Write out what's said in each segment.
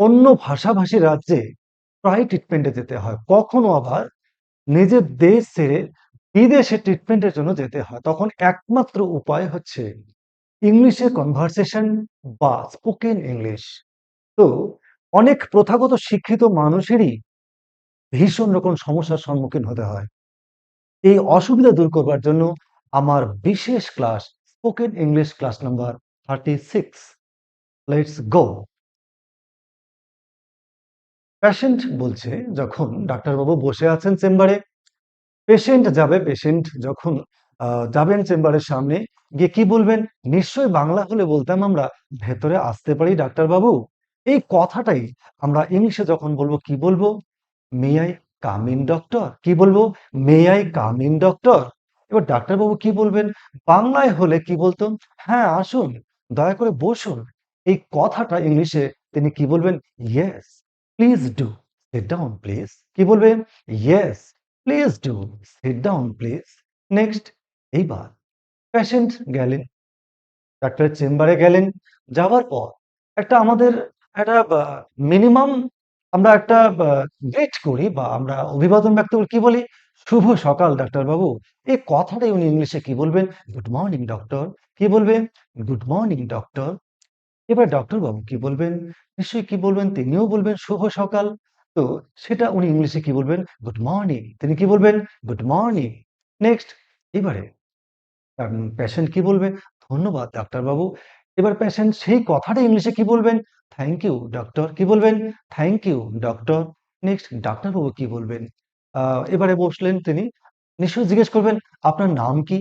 অন্য ভাষাভাষী রাজ্যে প্রায় ট্রিটমেন্টে যেতে হয়। কখনো আবার নিজের দেশ ছেড়ে বিদেশে ট্রিটমেন্টের জন্য যেতে হয়। তখন একমাত্র উপায় হচ্ছে ইংলিশে কনভারসেশন বা স্পোকেন ইংলিশ তো অনেক প্রথাগত শিক্ষিত মানুষেরই ভীষণ রকম সমস্যার সম্মুখীন হতে হয়। এই অসুবিধা দূর করবার জন্য আমার বিশেষ class spoken English class number thirty six let's go patient বলছে, যখন ডাক্তারবাবু বসে আছেন চেম্বারে পেশেন্ট যাবে পেশেন্ট যখন যাবেন চেম্বারের সামনে, গিয়ে কি বলবেন? নিশ্চয়ই বাংলা হলে বলতাম আমরা, ভেতরে আসতে পারি ডাক্তারবাবু। এই কথাটাই আমরা ইংলিশে যখন বলব, কি বলব? May I come in doctor কি বলব? May I come in doctor এবার ডাক্তারবাবু কি বলবেন? বাংলায় হলে কি বলতো হ্যাঁ আসুন, দয়া করে বসুন। এই কথাটা ইংলিশে তিনি কি বলবেন? Yes please do sit down please কি বলবেন yes please do sit down please next এইবার পেশেন্ট গেলেন, ডাক্তারের চেম্বারে গেলেন। যাওয়ার পর একটা আমাদের একটা মিনিমাম আমরা একটা গ্রেট করি বা আমরা অভিবাদন ব্যক্ত করি। কি বলি? শুভ সকাল ডাক্তারবাবু এই কথাটাই উনি ইংলিশে কি বলবেন? গুড মর্নিং ডক্টর কি বলবেন গুড মর্নিং ডক্টর এবার ডক্টর বাবু কি বলবেন? নিশ্চয়ই কি বলবেন? তিনিও বলবেন, শুভ সকাল। তো সেটা উনি ইংলিশে কি বলবেন? Good morning. তিনি কি বলবেন? Good morning. নেক্সট, এবারে পেশেন্ট কি বলবে? ধন্যবাদ ডাক্তারবাবু। এবার পেশেন্ট সেই কথাটা ইংলিশে কি বলবেন? Thank you doctor. কি বলবেন? Thank you doctor. নেক্সট, ডাক্তারবাবু কি বলবেন? এবারে বসলেন তিনি। নিশ্চয়ই জিজ্ঞেস করবেন, আপনার নাম কি?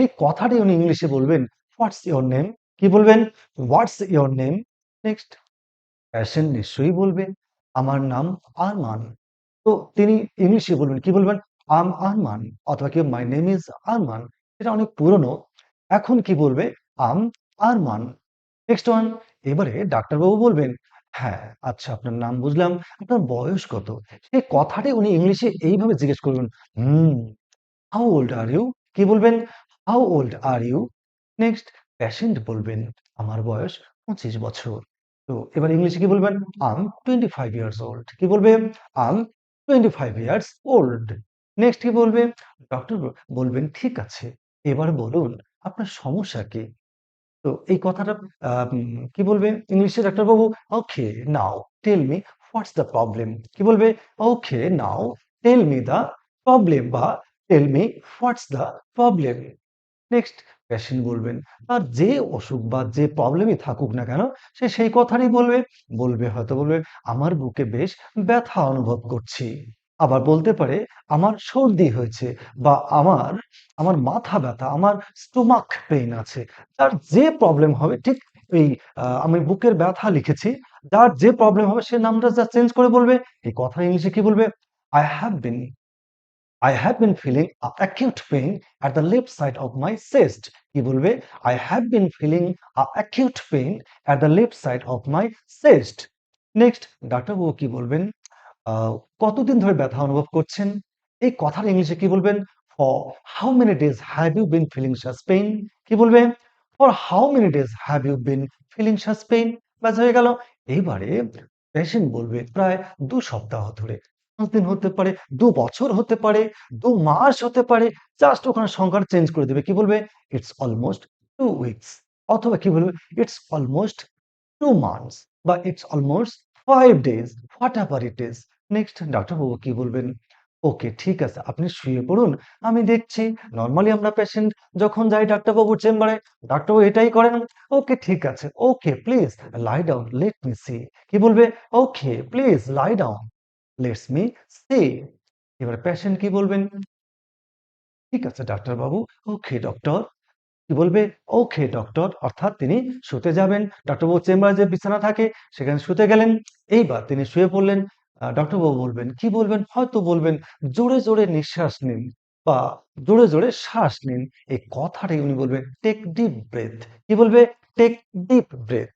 এই কথাটাই উনি ইংলিশে বলবেন, হোয়াটস ইয়োর নেম? কি বলবেন? What's your name next patient নিশ্চয়ই বলবে আমার নাম আরমান। তো তিনি ইংলিশে বলবেন, কি বলবেন? আম আরমান অথবা কি মাই নেম ইজ আরমান এটা অনেক পুরনো। এখন কি বলবে? আম আরমান নেক্সট ওয়ান এবারে ডাক্তারবাবু বলবেন হ্যাঁ আচ্ছা আপনার নাম বুঝলাম, আপনার বয়স কত? সেই কথাটাই উনি ইংলিশে এইভাবে জিজ্ঞেস করবেন, hmm how old are you কি বলবেন? How old are you next patient বলবেন, আমার বয়স পঁচিশ বছর। তো এবার ইংলিশে কি বলবেন? I'm twenty five years old কি বলবে? I'm twenty five years old next কি বলবে? ডক্টর বলবেন, ঠিক আছে, এবার বলুন, আপনার সমস্যা কি? তো এই কথাটা কি বলবে ইংলিশে ডাক্তারবাবু? Okay now tell me what's the problem কি বলবে? Okay now tell me the problem বা tell me what's the problem next patient বলবেন আর যে অসুখ বা যে প্রবলেমই থাকুক না কেন সে সেই কথারই বলবে। বলবে হয়তো বলবে আমার বুকে বেশ ব্যথা অনুভব করছি। আবার বলতে পারে আমার সর্দি হয়েছে বা আমার আমার মাথা ব্যথা আমার স্টোমাক পেইন আছে। তার যে প্রবলেম হবে ঠিক এই আমি বুকের ব্যথা লিখেছি যার যে প্রবলেম হবে সে নামটা যা চেঞ্জ করে বলবে। এই কথা ইংলিশে কি বলবে? I have been I have been feeling a acute pain at the left side of my chest. কি বলবে? I have been feeling a acute pain at the left side of my chest. Next ডাক্তারবাবু কি বলবেন? কতদিন ধরে ব্যথা অনুভব করছেন? এই কথার ইংলিশে কি বলবেন? For how many days have you been feeling such pain? কি বলবে? For how many days have you been feeling such pain? ব্যাস হয়ে গেল। এইবারে পেশেন্ট বলবে প্রায় দু সপ্তাহ ধরে পাঁচ দিন হতে পারে, দু বছর হতে পারে, দু মাস হতে পারে। জাস্ট ওখানে সংখ্যাটা চেঞ্জ করে দেবে। কি বলবে? ইটস অলমোস্ট টু উইকস অথবা কি বলবে? ইটস অলমোস্ট টু মান্থস বা it's almost five days whatever it is. Next ডাক্তারবাবু কি বলবেন? ওকে ঠিক আছে আপনি শুয়ে পড়ুন। আমি দেখছি। নর্মালি আমরা পেশেন্ট যখন যাই ডাক্তারবাবুর চেম্বারে, ডাক্তারবাবু এটাই করেন। ওকে ঠিক আছে। Okay please lie down let me see. কি বলবে? Okay please lie down let's me see এবার পেশেন্ট কি বলবেন? ঠিক আছে ডাক্তারবাবু। ওকে ডক্টর কি বলবে? ওকে ডক্টর অর্থাৎ তিনি শুতে যাবেন। ডক্টরবাবু চেম্বারে যে বিছানা থাকে সেখানে শুতে গেলেন। এইবার তিনি শুয়ে পড়লেন। আহ, ডক্টরবাবু বলবেন কি বলবেন? হয়তো বলবেন জোরে জোরে নিঃশ্বাস নিন বা জোরে জোরে শ্বাস নিন। এই কথাটাই উনি বলবেন টেক ডিপ ব্রেথ কি বলবে? টেক ডিপ ব্রেথ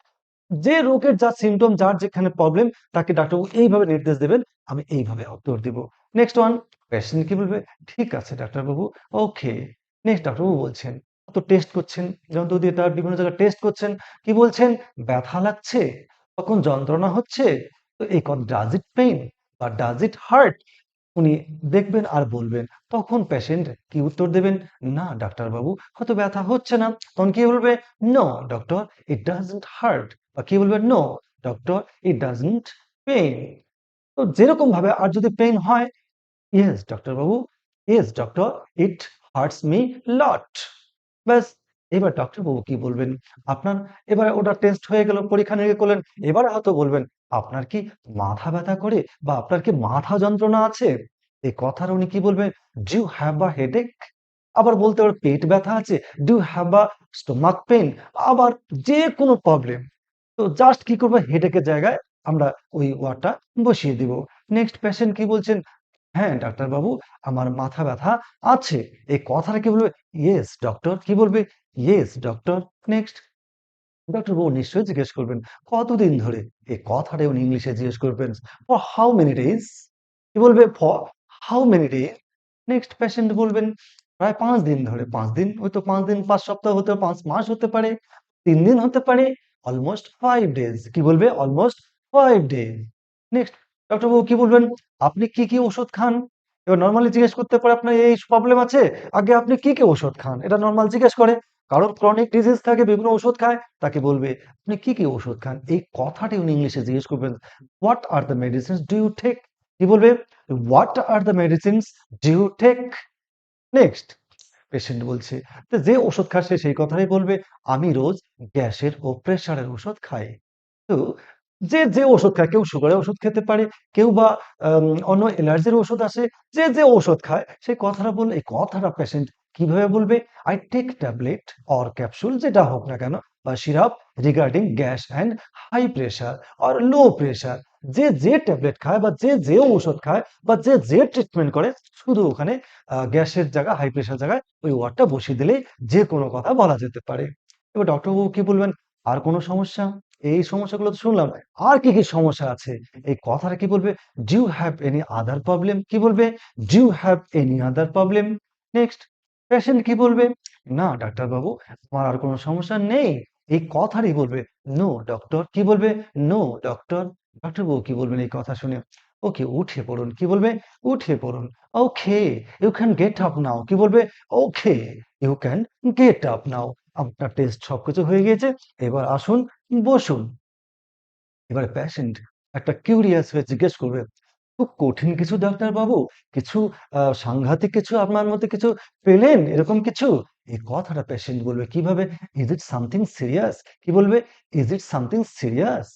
যে রোগের যা সিমটম যার যেখানে প্রবলেম তাকে ডাক্তারবাবু এইভাবে নির্দেশ দেবেন, আমি এইভাবে উত্তর দিব। নেক্সট ওয়ান পেশেন্ট কি বলবে? ঠিক আছে ডাক্তারবাবু ওকে নেক্সট ডাক্তারবাবু বলছেন তো টেস্ট করছেন? যন্ত্র দিয়ে তার বিভিন্ন জায়গায় টেস্ট করছেন। কি বলছেন? ব্যথা লাগছে তখন যন্ত্রণা হচ্ছে? তো এই ডাজ ইট পেইন বা ডাজ ইট হার্ট উনি দেখবেন আর বলবেন, তখন পেশেন্ট কি উত্তর দেবেন? না ডাক্তারবাবু হয়তো ব্যথা হচ্ছে না। তখন কি বলবে? No doctor it doesn't hurt বা কি বলবে? No doctor it doesn't pain তো যেরকম ভাবে আর যদি পেইন হয় yes doctor Babu yes doctor it hurts me lot ব্যাস, এবার ডক্টর বাবু কি বলবেন? আপনার এবার ওটা টেস্ট হয়ে গেল, পরীক্ষা নিরীক্ষা করলেন, এবার হয়তো বলবেন, আপনার কি মাথা ব্যথা করে বা আপনার কি মাথা যন্ত্রণা আছে? এই কথার উনি কি বলবেন ডু হ্যাভ আ হেডেক আবার বলতে পারে পেট ব্যথা আছে। Do have a stomach pain আবার যে কোনো প্রবলেম তো জাস্ট কি করব? হেডেকের জায়গায় আমরা ওই ওয়ার্ডটা বসিয়ে দিব। নেক্সট পেশেন্ট কি বলছেন? হ্যাঁ ডাক্তারবাবু আমার মাথা ব্যথা আছে। এই কথাটা কি বলবে? ইয়েস ডক্টর কি বলবে? ইয়েস ডক্টর নেক্সট ডক্টর বাবু নিশ্চয়ই জিজ্ঞেস করবেন, কতদিন ধরে? এই কথাটা উনি ইংলিশে জিজ্ঞেস করবেন ফর হাউ মেনি ডেজ কি বলবে? For how many day next patient বলবেন, প্রায় পাঁচ দিন ধরে। পাঁচ দিন ওই তো পাঁচ দিন, পাঁচ সপ্তাহ হতে পাঁচ মাস হতে পারে, তিন দিন হতে পারে। অলমোস্ট ফাইভ ডেজ কি বলবে? Almost five days next doctor বাবু, কি বলবেন? আপনি কি কি ওষুধ খান? এবার নর্মালি জিজ্ঞেস করতে পারে, আপনার এই প্রবলেম আছে? আগে আপনি কি কি ওষুধ খান? এটা নর্মাল জিজ্ঞেস করে। কারণ ক্রনিক ডিজিজ থাকে, বিভিন্ন ওষুধ খায়, তাকে বলবে, আপনি কি কি ওষুধ খান? এই কথাটি উনি ইংলিশে জিজ্ঞেস করবেন what are the medicines do you take কি বলবে? What are the medicines do you take next patient বলছে, তো যে ওষুধ সে সেই কথাই বলবে, আমি রোজ গ্যাসের ও প্রেশারের ওষুধ খাই। তো যে যে ওষুধ খায়, কেউ সুগারের ওষুধ খেতে পারে, কেউ বা অন্য অ্যালার্জির ওষুধ আসে যে যে ওষুধ খায়, সেই কথাটা বললে, এই কথাটা পেশেন্ট কীভাবে বলবে? I take tablet or capsule যেটা হোক না কেন, বা syrup regarding gas and high pressure or low pressure যে যে ট্যাবলেট খায় বা যে যে ঔষধ খায় বা যে যে ট্রিটমেন্ট করে, শুধু ওখানে গ্যাসের জায়গা হাই প্রেশার জায়গায় ওই ওয়ার্ডটা বসিয়ে দিলেই যে কোনো কথা বলা যেতে পারে। এবার ডক্টরবাবু কি বলবেন? আর কোনো সমস্যা? এই সমস্যাগুলো তো শুনলাম। আর কি কি সমস্যা আছে? এই কথাটা কি বলবে? Do you have any other problem কি বলবে? Do you have any other problem next patient কি বলবে? না ডাক্তারবাবু আমার আর কোনো সমস্যা নেই। এই কথারই বলবে। নো ডক্টর কি বলবে? নো ডক্টর ডক্টরবাবু কি বলবেন এই কথা শুনে? ওকে উঠে পড়ুন। কি বলবে? উঠে পড়ুন। Okay you can get up now কি বলবে? Okay you can get up now আপনার টেস্ট সবকিছু হয়ে গিয়েছে। এবার আসুন, বসুন। এবার পেশেন্ট একটা কিউরিয়াস হয়ে জিজ্ঞেস করবে, খুব কঠিন কিছু ডাক্তার বাবু? কিছু সাংঘাতিক কিছু আপনার মধ্যে কিছু পেলেন? এরকম কিছু? এই কথাটা পেশেন্ট বলবে, কীভাবে? ইজ ইট সামথিং সিরিয়াস কি বলবে? Is it something serious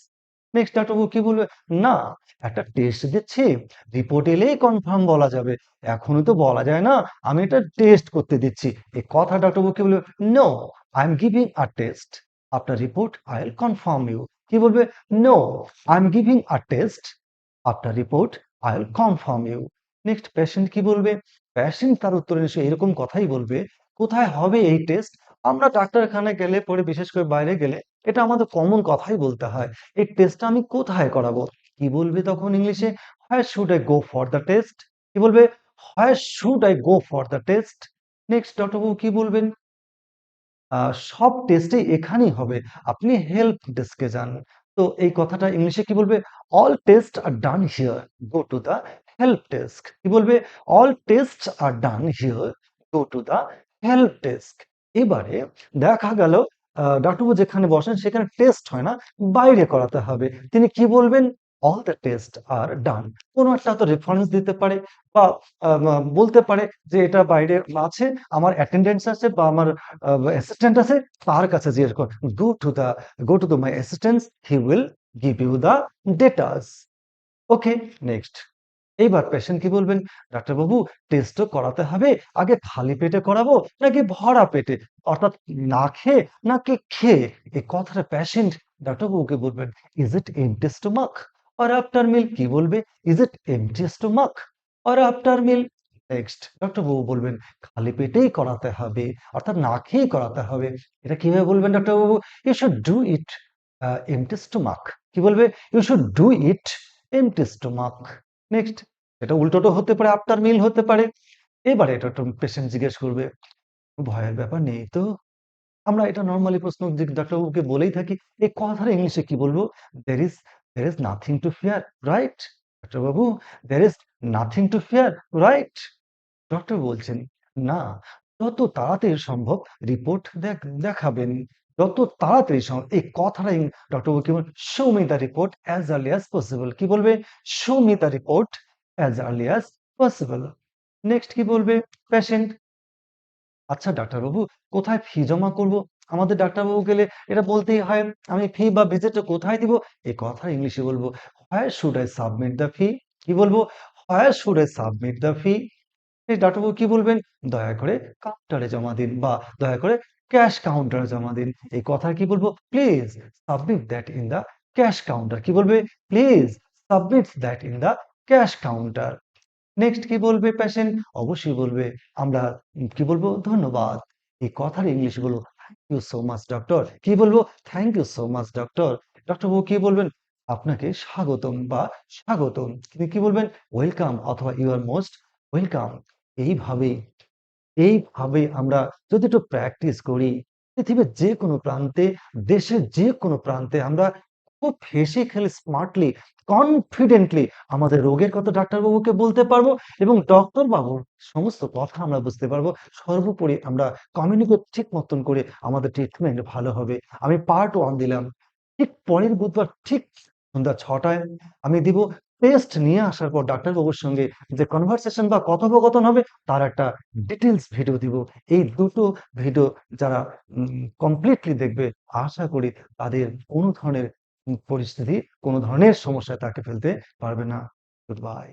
next ডাক্তারবাবু কি বলবে? না, একটা টেস্ট দিচ্ছি রিপোর্ট এলেই কনফার্ম বলা যাবে। এখনই তো বলা যায় না, আমি এটা টেস্ট করতে দিচ্ছি। এই কথা ডাক্তারবাবু কি বলবে? No I am giving a test after report I will confirm you কি বলবে? No I am giving a test আপনার report I will confirm you next patient কি বলবে? পেশেন্ট তার উত্তরে নিশ্চয়ই এরকম কথাই বলবে, কোথায় হবে এই টেস্ট আমরা ডাক্তারখানায় গেলে, পরে বিশেষ করে বাইরে গেলে, এটা আমাদের কমন কথাই বলতে হয়। এই টেস্টটা আমি কোথায় করাবো? কি বলবে তখন ইংলিশে? Where should I go for the test কি বলবে? Where should I go for the test next ডক্টরবাবু কি বলবেন? সব টেস্টে এখানেই হবে। আপনি হেল্প ডেস্কে যান। তো এই কথাটা ইংলিশে কি বলবে? All test are done here go to the help desk কি বলবে? All test are done here go to the help desk এবারে দেখা গেল ডাক্তারবাবু যেখানে বসেন সেখানে টেস্ট হয় না, বাইরে করাতে হবে। তিনি কি বলবেন? All the test are done কোনো একটা তো রেফারেন্স দিতে পারে বা বলতে পারে যে এটা বাইরে আছে, আমার অ্যাটেন্ডেন্স আছে বা আমার অ্যাসিস্ট্যান্ট আছে, তার কাছে জিজ্ঞেস কর go to the go to the my assistant he will give you the datas okay next এইবার পেশেন্ট কি বলবেন? ডাক্তারবাবু টেস্টও করাতে হবে, আগে খালি পেটে করাবো নাকি ভরা পেটে? অর্থাৎ না খেয়ে নাকি খেয়ে? এই কথাটা পেশেন্ট ডাক্তারবাবুকে বলবেন is it empty stomach or after meal কি বলবে? Is it empty stomach or after meal next ডক্টরবাবু বলবেন, খালি পেটেই করাতে হবে, অর্থাৎ না খেয়েই করাতে হবে। এটা কীভাবে বলবেন ডাক্তারবাবু? You should do it empty stomach কি বলবে? You should do it empty stomach next এটা উল্টোটো হতে পারে আফটার মিল হতে পারে এবারে এটা একটা পেশেন্ট জিজ্ঞেস করবে ভয়ের ব্যাপার নেই তো আমরা এটা নরমালি প্রশ্ন ডাক্তারবাবুকে বলেই থাকি। এই কথার ইংলিশে কি বলব? "There is there is nothing to fear, right ডাক্তারবাবু, "There is nothing to fear, right doctor বলছেন, "না, যত তাড়াতাড়ি সম্ভব রিপোর্ট দেখ দেখাবেন। যত তাড়াতাড়ি সম্ভব" এই কথাটা ডক্টর কি বলবেন? "Show me the report as early as possible" কি বলবে? Show me the report as early as possible" next কি বলবে? পেশেন্ট আচ্ছা ডাক্তারবাবু, কোথায় ফি জমা করব? আমাদের ডাক্তারবাবু গেলে এটা বলতেই হয়, আমি ফি বা ভিজিটটা কোথায় দিব? এই কথা ইংলিশে বলব, "Where should I submit the fee কি বলব? "Where should I submit the fee এই ডাক্তারবাবু কি বলবেন? "দয়া করে কাউন্টারে জমা দিন" বা "দয়া করে ক্যাশ কাউন্টার জমা দিন। এই কথা কি বলব? Please submit that in the cash counter. কি বলবে? Please submit that in the cash counter. Next কি বলবে প্যাশেন্ট অবশ্যই বলবে, আমরা, কি বলব? ধন্যবাদ। এই কথার ইংলিশ বলব thank you so much doctor কি বলব? Thank you so much doctor doctor বাবু কি বলবেন? আপনাকে স্বাগতম বা স্বাগতম। কি বলবেন? ওয়েলকাম অথবা ইউ আর মোস্ট ওয়েলকাম এইভাবেই এইভাবেই আমরা যদি একটু প্র্যাকটিস করি, পৃথিবীর যে কোনো প্রান্তে, দেশের যে কোনো প্রান্তে আমরা খুব হেসে-খেলে স্মার্টলি, কনফিডেন্টলি আমাদের রোগের কথা ডাক্তারবাবুকে বলতে পারব এবং ডক্টরবাবুর সমস্ত কথা আমরা বুঝতে পারব। সর্বোপরি আমরা কমিউনিকেট ঠিক মতন করে আমাদের ট্রিটমেন্ট ভালো হবে। আমি পার্ট ওয়ান দিলাম। ঠিক পরের বুধবার ঠিক সন্ধ্যা ছটায় আমি দিব টেস্ট নিয়ে আসার পর ডাক্তারবাবুর সঙ্গে যে কনভারসেশন বা কথোপকথন হবে তার একটা ডিটেলস ভিডিও দিব। এই দুটো ভিডিও যারা কমপ্লিটলি দেখবে আশা করি তাদের কোনো ধরনের পরিস্থিতি, কোনো ধরনের সমস্যায় তাকে ফেলতে পারবে না। Good bye.